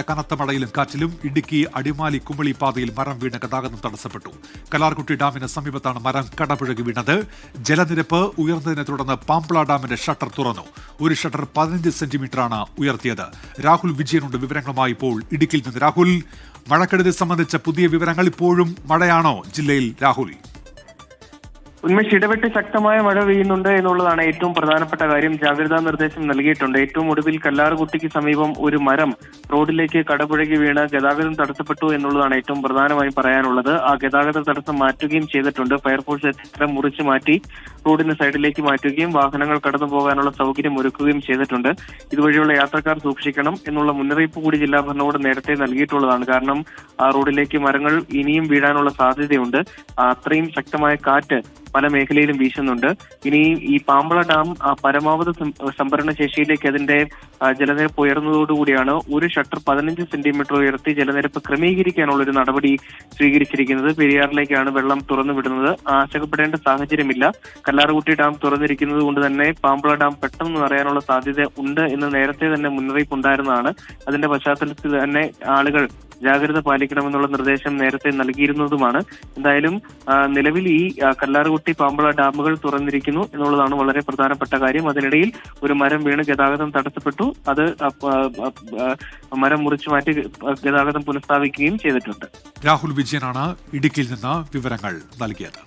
കനത്ത മഴയിലും കാറ്റിലും ഇടുക്കി അടിമാലി കുമ്പളി പാതയിൽ മരം വീണ ഗതാഗതം തടസ്സപ്പെട്ടു. കലാർകുട്ടി ഡാമിന് സമീപത്താണ് മരം കടപുഴകി വീണത്. ജലനിരപ്പ് ഉയർന്നതിനെ തുടർന്ന് പാമ്പ്ള ഡാമിന്റെ ഷട്ടർ തുറന്നു. ഒരു ഷട്ടർ പതിനഞ്ച് സെന്റിമീറ്ററാണ് ഉയർത്തിയത്. രാഹുൽ വിജയനുണ്ട് വിവരങ്ങളുമായി ഇപ്പോൾ ഇടുക്കിയിൽ നിന്ന്. രാഹുൽ മഴക്കെടുതി സംബന്ധിച്ച പുതിയ വിവരങ്ങൾ ഇപ്പോഴും മഴയാണോ ജില്ലയിൽ? രാഹുൽ. ഉന്മേഷ് ഇടപെട്ട് ശക്തമായ മഴ പെയ്യുന്നുണ്ട് എന്നുള്ളതാണ് ഏറ്റവും പ്രധാനപ്പെട്ട കാര്യം. ജാഗ്രതാ നിർദ്ദേശം നൽകിയിട്ടുണ്ട്. ഏറ്റവും ഒടുവിൽ കല്ലാറുകുട്ടിക്ക് സമീപം ഒരു മരം റോഡിലേക്ക് കടപുഴകി വീണ് ഗതാഗതം തടസ്സപ്പെട്ടു എന്നുള്ളതാണ് ഏറ്റവും പ്രധാനമായും പറയാനുള്ളത്. ആ ഗതാഗത തടസ്സം മാറ്റുകയും ചെയ്തിട്ടുണ്ട്. ഫയർഫോഴ്സ് എത്തി മുറിച്ച് മാറ്റി റോഡിന് സൈഡിലേക്ക് മാറ്റുകയും വാഹനങ്ങൾ കടന്നു പോകാനുള്ള സൗകര്യം ഒരുക്കുകയും ചെയ്തിട്ടുണ്ട്. ഇതുവഴിയുള്ള യാത്രക്കാർ സൂക്ഷിക്കണം എന്നുള്ള മുന്നറിയിപ്പ് കൂടി ജില്ലാ ഭരണകൂടം നേരത്തെ നൽകിയിട്ടുള്ളതാണ്. കാരണം ആ റോഡിലേക്ക് മരങ്ങൾ ഇനിയും വീഴാനുള്ള സാധ്യതയുണ്ട്. അത്രയും ശക്തമായ കാറ്റ് പല മേഖലയിലും വീശുന്നുണ്ട്. ഇനി ഈ പാമ്പള ഡാം പരമാവധി സംഭരണ ശേഷിയിലേക്ക് അതിന്റെ ജലനിരപ്പ് ഉയർന്നതോടുകൂടിയാണ് ഒരു ഷട്ടർ പതിനഞ്ച് സെന്റിമീറ്റർ ഉയർത്തി ജലനിരപ്പ് ക്രമീകരിക്കാനുള്ള ഒരു നടപടി സ്വീകരിച്ചിരിക്കുന്നത്. പെരിയാറിലേക്കാണ് വെള്ളം തുറന്നു വിടുന്നത്. ആശങ്കപ്പെടേണ്ട സാഹചര്യമില്ല. കല്ലാറുകുട്ടി ഡാം തുറന്നിരിക്കുന്നത് കൊണ്ട് തന്നെ പാമ്പള ഡാം പെട്ടെന്ന് നിറയാനുള്ള സാധ്യത ഉണ്ട് എന്ന് നേരത്തെ തന്നെ മുന്നറിയിപ്പ് ഉണ്ടായിരുന്നതാണ് അതിന്റെ പശ്ചാത്തലത്തിൽ തന്നെ ആളുകൾ ജാഗ്രത പാലിക്കണമെന്നുള്ള നിർദ്ദേശം നേരത്തെ നൽകിയിരുന്നതുമാണ്. എന്തായാലും നിലവിൽ ഈ കല്ലാറുകുട്ടി പാമ്പള ഡാമുകൾ തുറന്നിരിക്കുന്നു എന്നുള്ളതാണ് വളരെ പ്രധാനപ്പെട്ട കാര്യം. അതിനിടയിൽ ഒരു മരം വീണ് ഗതാഗതം തടസ്സപ്പെട്ടു. അത് മരം മുറിച്ചു മാറ്റി ഗതാഗതം പുനഃസ്ഥാപിക്കുകയും ചെയ്തിട്ടുണ്ട്. രാഹുൽ വിജയനാണ് ഇടുക്കിയിൽ നിന്ന് വിവരങ്ങൾ നൽകിയത്.